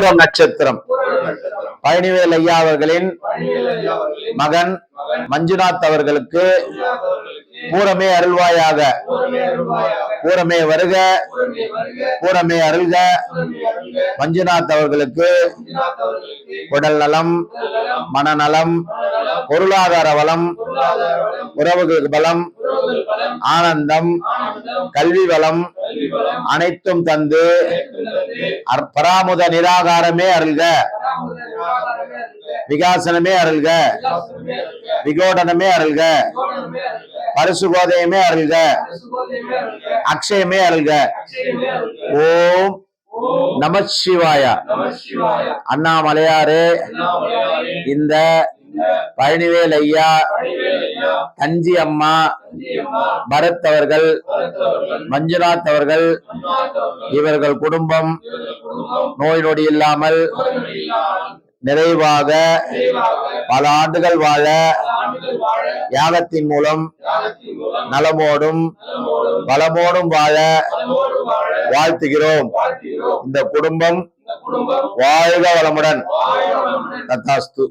பூரம் நட்சத்திரம். பழனிவேல் ஐயா அவர்களின் மகன் மஞ்சுநாத் அவர்களுக்கு பூரமே அருள்வாயாக. பூரமே வருக. பூரமே அருள்க. மஞ்சுநாத் அவர்களுக்கு உடல் நலம் மனநலம் பொருளாதார வளம் உறவுகளுக்கு பலம் ஆனந்தம் கல்வி வளம் அனைத்தும் தந்து பராமுத நிராகாரமே அருள்க. விகாசனமே அருள்க. விகோடனமே அருள்க. பரிசுகோதயமே அருள்க. அக்ஷயமே அருள்க. ஓம் நம சிவாய. அண்ணாமலையாரே இந்த பழனிவேல் ஐயா தஞ்சி அம்மா பரத் அவர்கள் மஞ்சுநாத் அவர்கள் இவர்கள் குடும்பம் நோய் நொடி இல்லாமல் நிறைவாக பல ஆண்டுகள் வாழ யாகத்தின் மூலம் நலமோடும் பலமோடும் வாழ வாழ்த்துகிறோம். இந்த குடும்பம் வாழ்க வளமுடன். தத்தாஸ்து.